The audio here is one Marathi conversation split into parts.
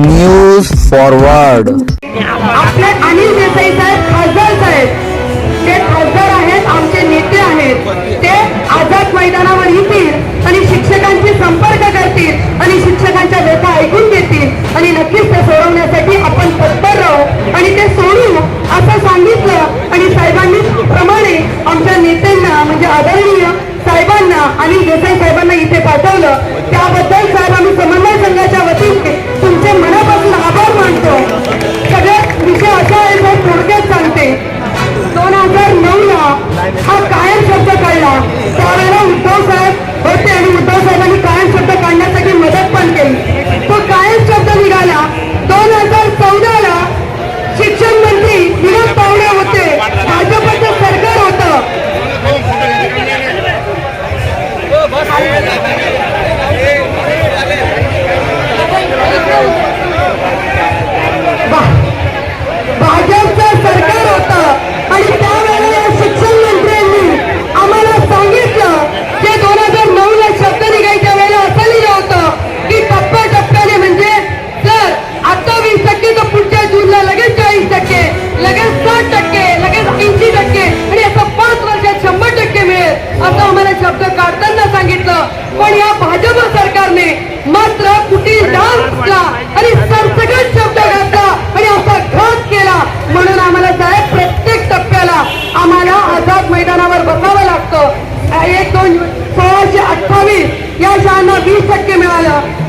न्यूज फॉरवर्ड आपले अनिल देसाई साहेब खासदार साहेब. ते खासदार आहेत आमचे नेते आहेत. ते आझाद मैदानावर येतील आणि शिक्षकांशी संपर्क करतील आणि शिक्षकांच्या व्यथा ऐकून घेतील आणि नक्कीच ते सोडवण्यासाठी आपण तत्पर राहू आणि ते सोडू असं सांगितलं आणि साहेबांनी प्रमाणे आमच्या नेत्यांना म्हणजे आदरणीय साहेबांना अनिल देसाई साहेबांना इथे पाठवलं. हा कायम शब्द काढला. त्यावेळेला उद्धव साहेब होते आणि उद्धव साहेबांनी कायम शब्द काढण्यासाठी मदत पण केली.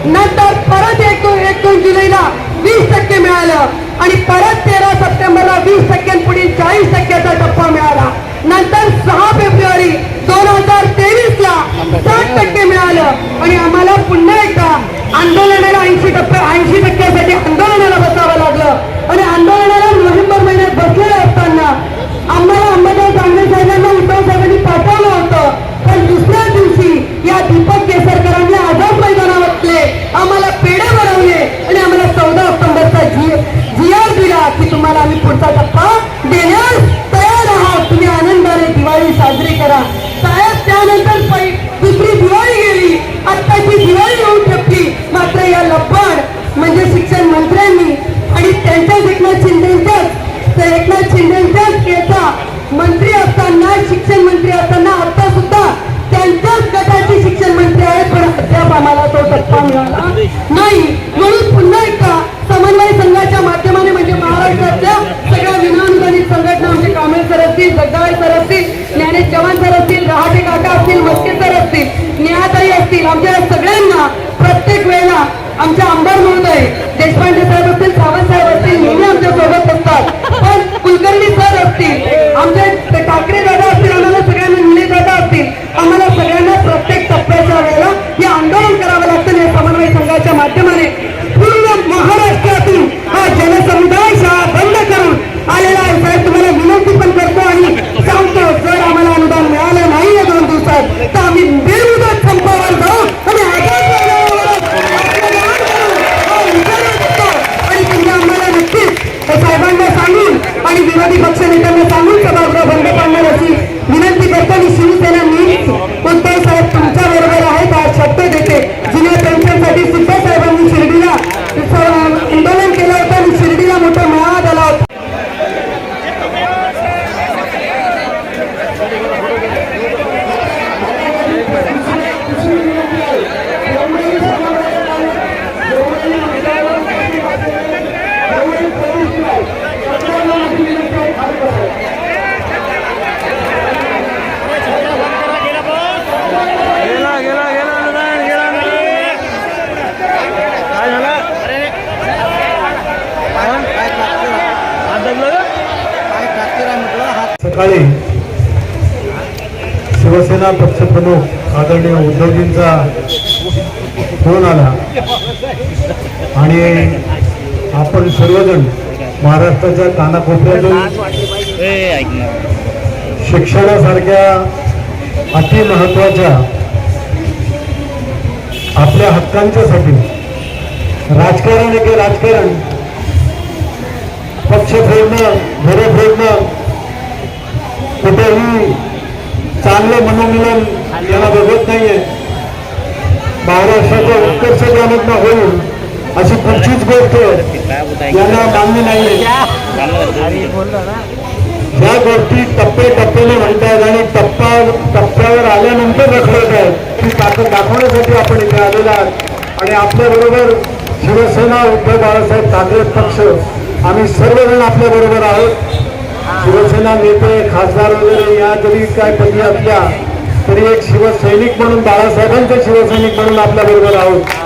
नंतर परत एक एकूण एक दोन जुलैला वीस टक्के मिळालं आणि परत तेरा सप्टेंबरला वीस टक्क्यांपुढील चाळीस टक्क्याचा टप्पा मिळाला. नंतर सहा फेब्रुवारी दोन हजार तेवीस ला साठ टक्के मिळालं आणि आम्हाला पुन्हा एकदा आंदोलनाला ऐंशी टप्पे ऐंशी टक्क्यासाठी आंदोलनाला बसावं लागलं. आणि आंदोलनाला नोव्हेंबर महिन्यात बसलेलं असताना आम्हाला अंबादास दानवे साहेबांना उद्धव साहेबांनी पाठवलं होतं. पण दुसऱ्या दिवशी या दीपक तुम्हाला आम्ही पुढचा टप्पा देण्यास तयार आहात. तुम्ही आनंदाने दिवाळी साजरी करा. साहेब त्यानंतर दुसरी दिवाळी गेली. आत्ताची दिवाळी येऊन ठेपली. मात्र या लब्बड म्हणजे शिक्षण मंत्र्यांनी आणि त्यांच्याच एकनाथ शिंदेच्याच एकनाथ शिंदेच्याच याचा मंत्री असताना शिक्षण मंत्री असताना आता सुद्धा त्यांच्याच गटाचे शिक्षण मंत्री आहेत. पण अद्याप आम्हाला तो टप्पा मिळाला नाही. म्हणून साहेबांना सांगून आणि विरोधी पक्ष नेत्यांना सांगून सभागृह बंद पाडणार अशी विनंती करतो आणि शिवसेना मी उद्धव साहेब तुमच्या बरोबर आहेत आज शब्द देते. जुन्या पेन्शनसाठी सुद्धा साहेबांनी शिर्डीला आंदोलन केलं होतं आणि शिर्डीला मोठा मेळावा झाला होता. गेला गेला गेला अनुदान गेला अनुदान. काय झालं हात दबलं का? सकाळी शिवसेना पक्षप्रमुख आदरणीय उद्धवजींचा फोन आला आणि आपण सर्वजण महाराष्ट्राच्या कानाकोपऱ्यातून. शिक्षणासारख्या अति महत्त्वाच्या आपल्या हक्कांच्यासाठी राजकारण एके राजकारण पक्ष फोडणं घरं फोडणं चांगलं मनोमिलन याला बघत नाहीये. महाराष्ट्राचा उत्कर्ष ज्यामधनं होईल अशी कुठचीच गोष्ट यांना मान्य नाही ह्या गोष्टी टप्पे टप्प्याने म्हणतात आणि टप्पा टप्प्यावर आल्यानंतर रखडत आहेत. ती ताकद दाखवण्यासाठी आपण इथे आलेला आहात. आणि आपल्याबरोबर शिवसेना उद्धव बाळासाहेब ठाकरे पक्ष आम्ही सर्वजण आपल्या बरोबर आहोत. शिवसेना नेते खासदार वगैरे या जरी काय पदी असल्या तरी एक शिवसैनिक म्हणून बाळासाहेबांचे शिवसैनिक म्हणून आपल्या बरोबर आहोत.